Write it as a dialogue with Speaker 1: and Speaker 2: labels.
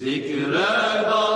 Speaker 1: Zikreder